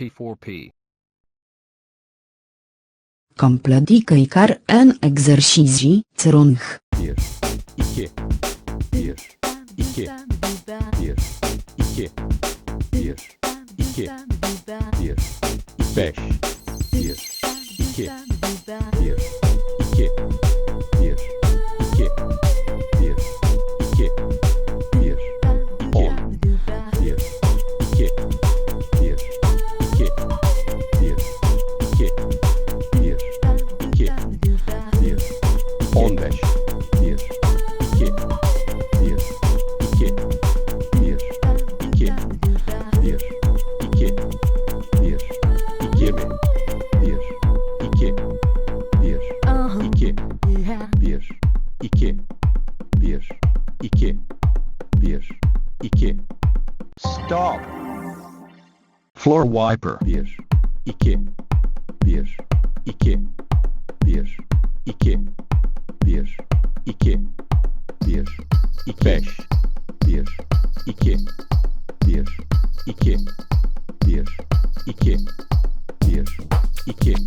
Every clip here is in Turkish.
P4P. Completică icar en exercizii țărunh. 1 2 1 2 1 2 1 2 1 5 1 2 1 Stop. Floor wiper. 1 2 1 2 1 2 1 2 1 5 1 2 1 2 1 2 1 2 1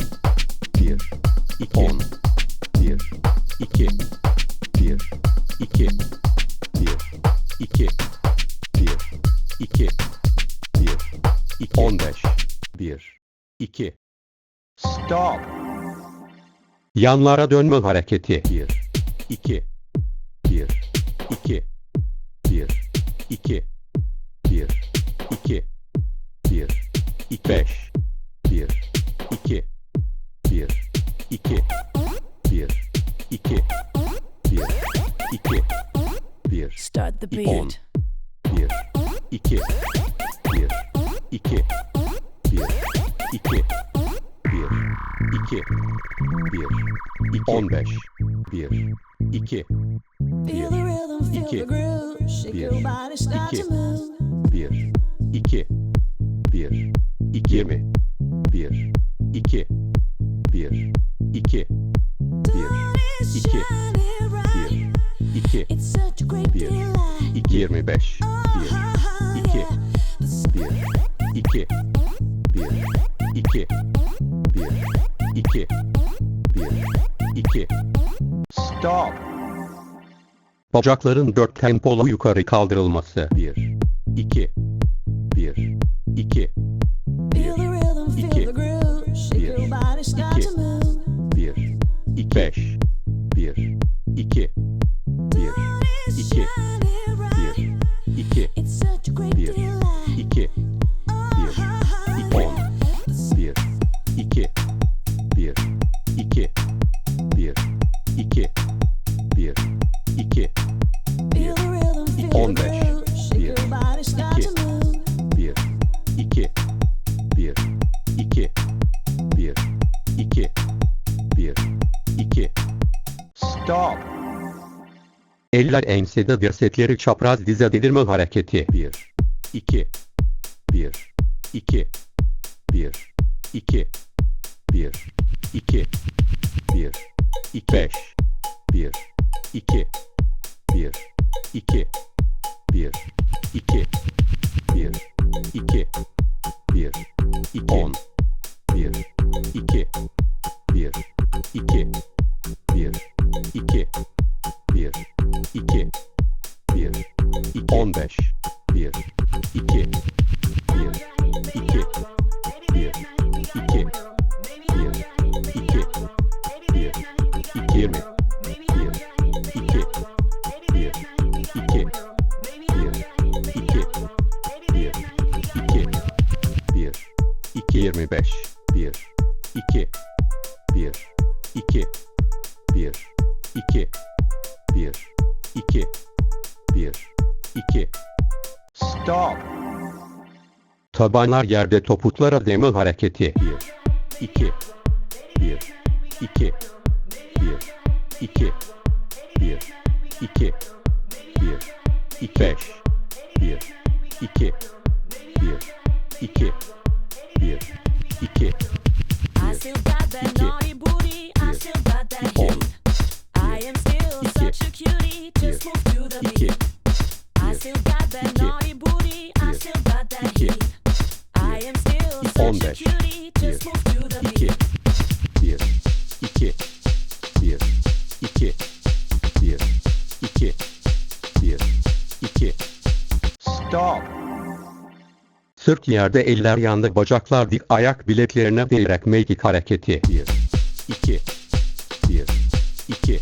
2 10 2 1 2 15 1 2 Stop Yanlara dönme hareketi. 1 2 1 2 1 2 1 2 1 5 1 2 1 2 1 2 1 2 1 Start the 10 beat. 1 2 1 2 1 2 1 2 1 15 1 2 Feel the rhythm, feel iki, the groove. Shake your bir, body, start iki. to move. 1 2 1 2 20 1 2 1 2 1 It's iki, shining bright. 1 2 It's such a great bir, delight. 25 1 Ah, iki, yeah. 1 2 1 2 1 2 1 2 Stop Bacakların dört tempolu yukarı kaldırılması. 1 2 1 2 Eller ensede dirsekleri çapraz dize delirme hareketi. 1 2 1 2 1 2 1 2 1 2 5 1 2 1 2 1 2 1 2 1 2 10 1 2 1 2 1 2 1 20 1 2 1 2 1 2 1 2 1 2 25 1 2 1 2 1 2 1 2 1 2 Stop Tabanlar yerde topuklara deme hareketi. 1 2 1 2 1 2 1 2 1 2 5 1 2 1 2 1 2 1 2 15 1 2 1 2 1 2 1 2 1 2 Stop. Sırk yerde eller yanda bacaklar dik ayak bileklerine değerek mekik hareketi. 1 2 1 2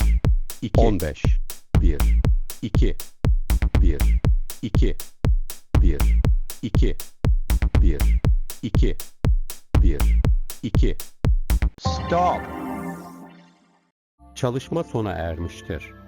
1 2 15 1 2 1 2 1 2 1 2 1 2 Stop. Çalışma sona ermiştir.